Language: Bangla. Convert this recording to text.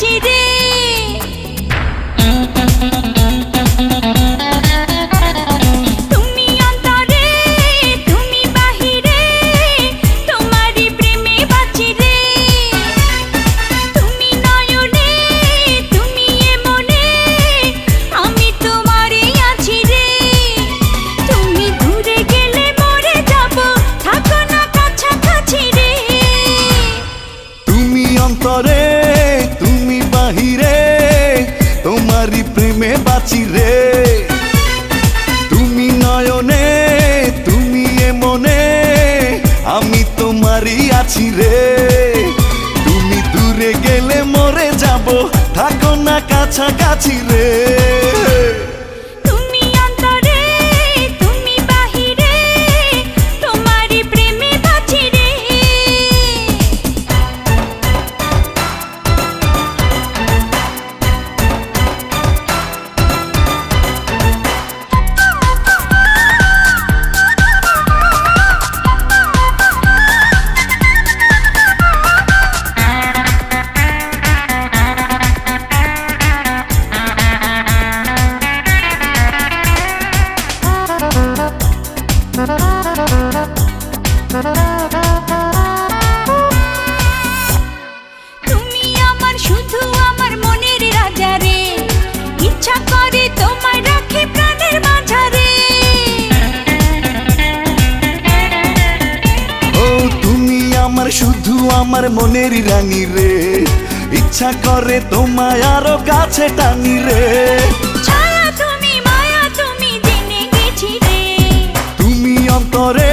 TD. প্রেমে বাঁচি রে। তুমি নয়নে, তুমি এ মনে আমি তোমারই আছি রে। তুমি দূরে গেলে মরে যাব, থাকো না কাছাকাছি রে। আমার মনের রানী রে। ইচ্ছা করে তোমায় আরও কাছে টানি রে। তুমি অন্তরে